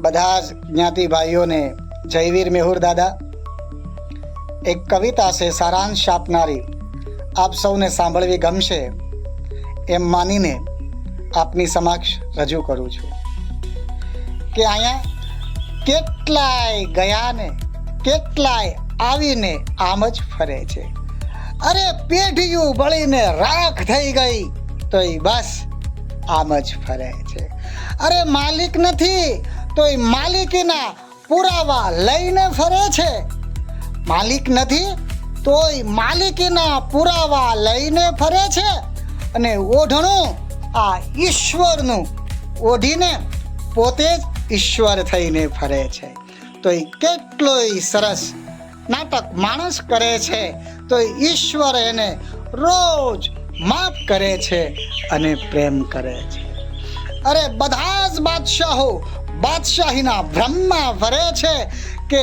બધા જ જ્ઞાતિ ભાઈઓને જયવીર મેહુર દાદા. એક કવિતા છે, સારાંશ આપનારી આપ સૌને સાંભળવી ગમશે એમ માનીને આપની સમક્ષ રજૂ કરું છું. કે અહીંયા કેટલાય ગયા ને કેટલાય આવીને આમ જ ફરે છે. અરે પેઢીયું બળીને રાખ થઈ ગઈ તો બસ આમ જ ફરે છે. અરે માલિક નથી, તો એ માલિકીના પુરાવા લઈને ફરે છે. માલિક નથી તોય માલિકીના પુરાવા લઈને ફરે છે. અને ઓઢણું આ ઈશ્વરનું ઓઢીને પોતે જ ઈશ્વર થઈને ફરે છે. તો એ કેટલોય સરસ નાટક માણસ કરે છે. તો ઈશ્વર એને રોજ માફ કરે છે અને પ્રેમ કરે છે. અરે બધા જ બાદશાહો, બાદશાહીના ભ્રમમાં ફરે છે કે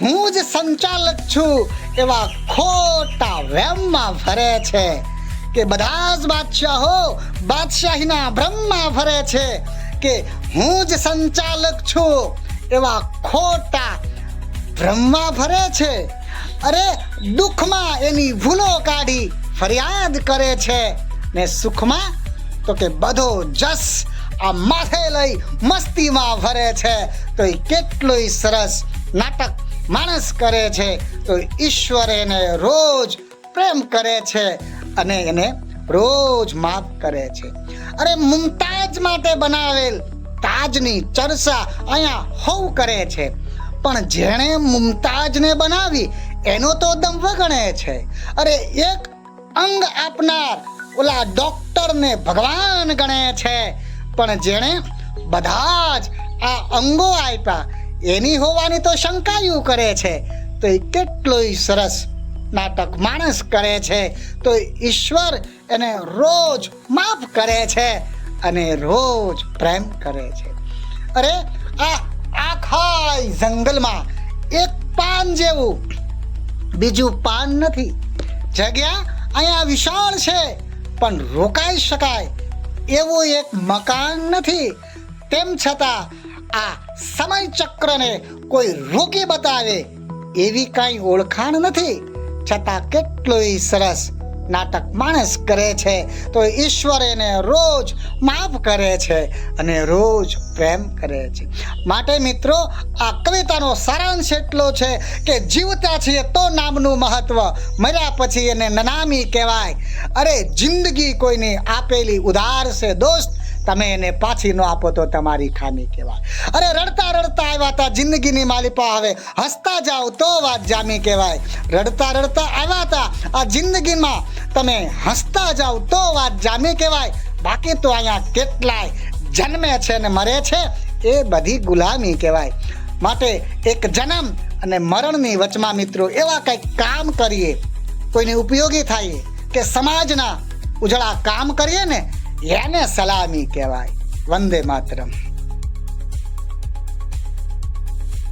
હું જ સંચાલક છું એવા ખોટા વહેમમાં ફરે છે કે બધા જ બાદશાહો, બાદશાહીના ભ્રમમાં ફરે છે કે હું જ સંચાલક છું એવા ખોટા ભ્રમમાં ફરે છે. અરે દુઃખમાં એની ભૂલો કાઢી ફરિયાદ કરે છે ને સુખમાં તો કે બધો જસ આ માથે લઈ મસ્તીમાં ભરે છે. તો એ કેટલુંય સરસ નાટક માણસ કરે છે. તો ઈશ્વર એને રોજ પ્રેમ કરે છે અને એને રોજ માફ કરે છે. અરે મુમતાજ માટે બનાવેલ તાજની ચર્ચા અહીંયા હોવ કરે છે. પણ જેણે મુમતાજને બનાવી એનો તો દમ વગણે છે. અરે એક અંગ આપનાર ઓલા ડોક્ટરને ભગવાન ગણે છે. પણ જેણે બધા જ આ અંગો આપ્યા, એની હોવાની તો શંકાયું કરે છે. તો એ કેટલોય સરસ નાટક માણસ કરે છે. તો ઈશ્વર એને રોજ માફ કરે છે અને રોજ પ્રેમ કરે છે. અરે, આ આખા જંગલમાં એક પાન જેવું બીજું પાન નથી. જગ્યા અહીંયા વિશાળ છે, પણ રોકાઈ શકાય એવું એક મકાન નથી. તેમ છતાં આ સમય ચક્રને કોઈ રોકી બતાવે એવી કાંઈ ઓળખાણ નથી. છતાં કેટલોય સરસ નાટક માણસ કરે છે, તો ઈશ્વર એને રોજ માફ કરે છે અને રોજ પ્રેમ કરે છે. માટે મિત્રો, આ કવિતાનો સારાંશ એટલો છે કે જીવતા છીએ તો નામનું મહત્વ, મર્યા પછી એને નનામી કહેવાય. અરે, જિંદગી કોઈની આપેલી ઉધાર છે દોસ્ત તમે એને પાછી ન આપો તો તમારી ખામી કહેવાય. અરે રડતા રડતા આવ્યા હતા જિંદગીની માલિપા હવે હસતા જાઓ તો વાત જામી કહેવાય. રડતા રડતા આવ્યા હતા આ જિંદગીમાં તમે હસતા જાઓ તો વાત જામી કહેવાય. બાકી તો અહીંયા કેટલાય જન્મે છે ને મરે છે એ બધી ગુલામી કહેવાય. માટે એક જન્મ અને મરણની વચમાં મિત્રો એવા કંઈક કામ કરીએ. કોઈને ઉપયોગી થાય કે સમાજના ઉજળા કામ કરીએ ને એને સલામી કહેવાય. વંદે માતરમ.